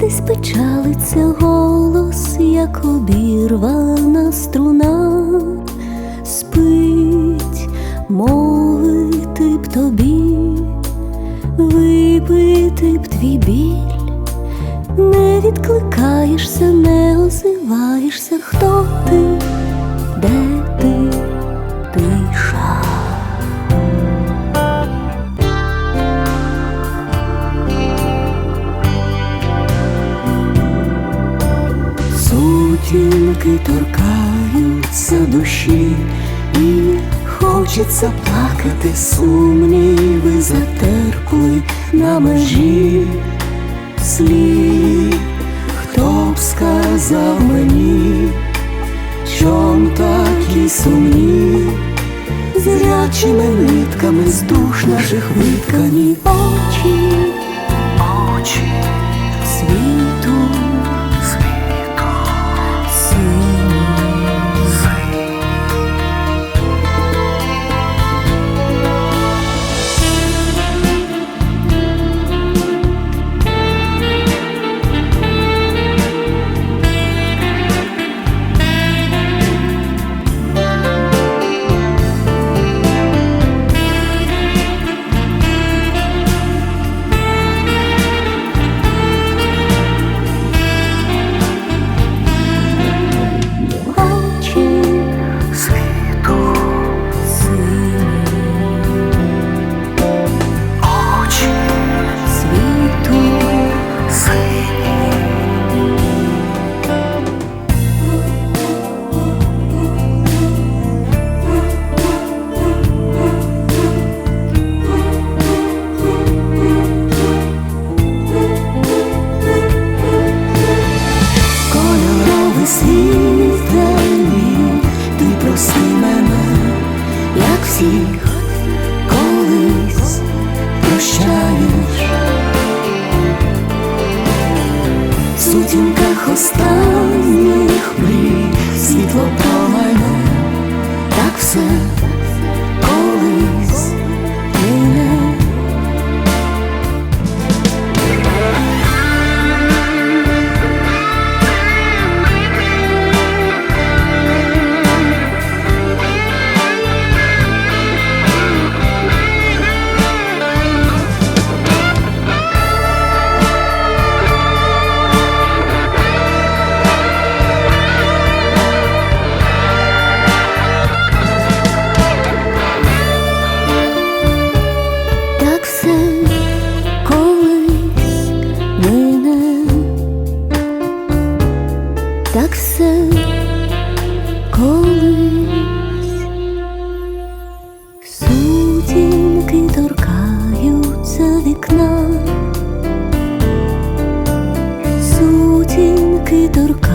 десь печалиться голос, як обірвана струна, спить, мовити б тобі, випити б твій біль, не відкликаєшся, не озиваєшся, хто ти. Сутінки торкаються душі, і хочеться плакати, сумніви затерпли на межі слів, хто б сказав мені, чом такі сумні, зрячими нитками з душ наших виткані очі semesta вікна, сутінки торкаються